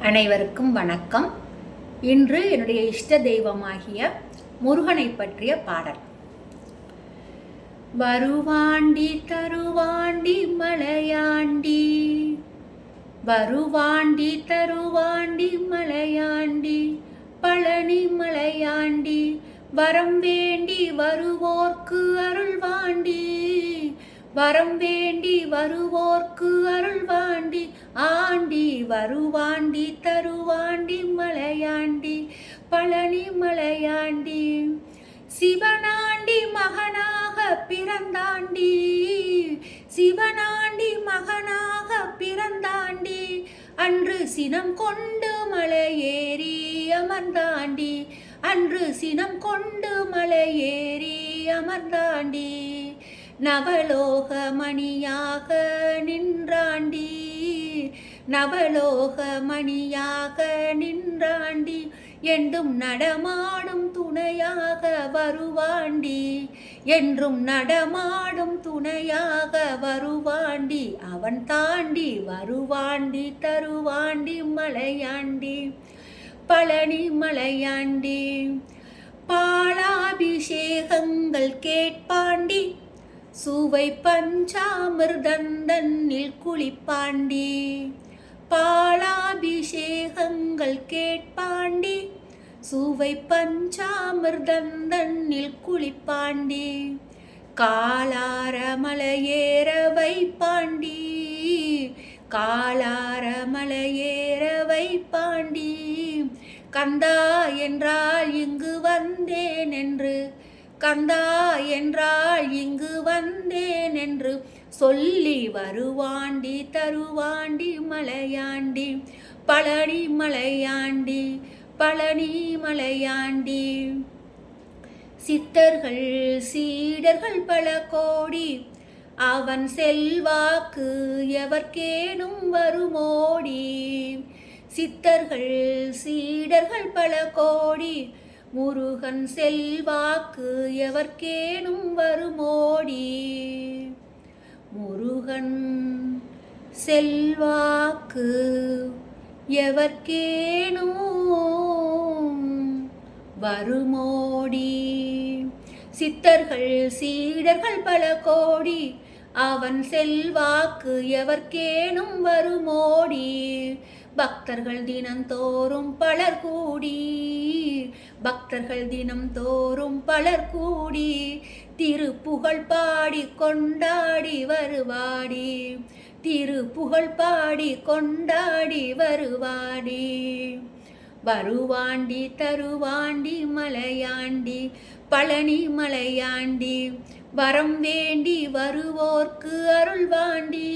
அனைவருக்கும் வணக்கம். இன்று என்னுடைய இஷ்ட தெய்வமாகிய முருகனை பற்றிய பாடல். வருவாண்டி தருவாண்டி மலையாண்டி வருவாண்டி தருவாண்டி மலையாண்டி பழனி மலையாண்டி வரம் வேண்டி வருவோர்க்கு அருள்வாண்டி வரம் வேண்டி வருவோர்க்கு அருள்வாண்டி ஆண்டி வருவாண்டி தருவாண்டி மலையாண்டி பழனி மலையாண்டி. சிவனாண்டி மகனாக பிறந்தாண்டி சிவனாண்டி மகனாக பிறந்தாண்டி அன்று சினம் கொண்டு மலையேறி அமர்ந்தாண்டி அன்று சினம் கொண்டு மலையேறி அமர்ந்தாண்டி. நவலோகமணியாக நின்றாண்டி நவலோகமணியாக நின்றாண்டி என்றும் நடமாடும் துணையாக வருவாண்டி என்றும் நடமாடும் துணையாக வருவாண்டி அவன் தாண்டி வருவாண்டி தருவாண்டி மலையாண்டி பழனி மலையாண்டி பாலாபிஷேகங்கள் கேட்பாண்டி சுவை பஞ்சாமிர்தந்தன்னில் குளிப்பாண்டி. பாலாபிஷேகங்கள் கேட்பாண்டி. சுவை பஞ்சாமிர்தந்தன்னில் குளிப்பாண்டி. காலார மலையேற வைப்பாண்டி காலார மலையேற வைப்பாண்டி கந்தா என்றால் இங்கு வந்தேன் என்று கந்தா என்றால் இங்கு வந்தேன் என்று சொல்லி வருவாண்டி தருவாண்டி மலையாண்டி பழனி மலையாண்டி பழனி மலையாண்டி. சித்தர்கள் சீடர்கள் பல கோடி அவன் செல்வாக்கு எவர்க்கேனும் வருமோடி. சித்தர்கள் சீடர்கள் பல கோடி முருகன் செல்வாக்கு எவர்க்கேனும் வருமோடி. முருகன் செல்வாக்கு எவர்க்கேனும் வருமோடி. சித்தர்கள் சீடர்கள் பல கோடி அவன் செல்வாக்கு எவர்க்கேனும் வருமோடி. பக்தர்கள் தினந்தோறும் பலர் கூடி பக்தர்கள் தினம் தோறும் பலர் கூடி திருப்புகழ் பாடி கொண்டாடி வருவாடி திருப்புகழ் பாடி கொண்டாடி வருவாடி. வருவாண்டி தருவாண்டி மலையாண்டி பழனி மலையாண்டி வரம் வேண்டி வருவோர்க்கு அருள்வாண்டி.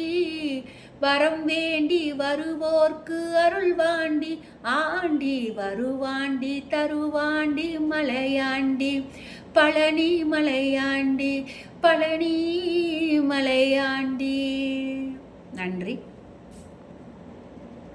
வரம் வேண்டி வருவோர்க்கு அருள்வாண்டி ஆண்டி வருவாண்டி தருவாண்டி மலையாண்டி. பழனி மலையாண்டி பழனி மலையாண்டி. நன்றி.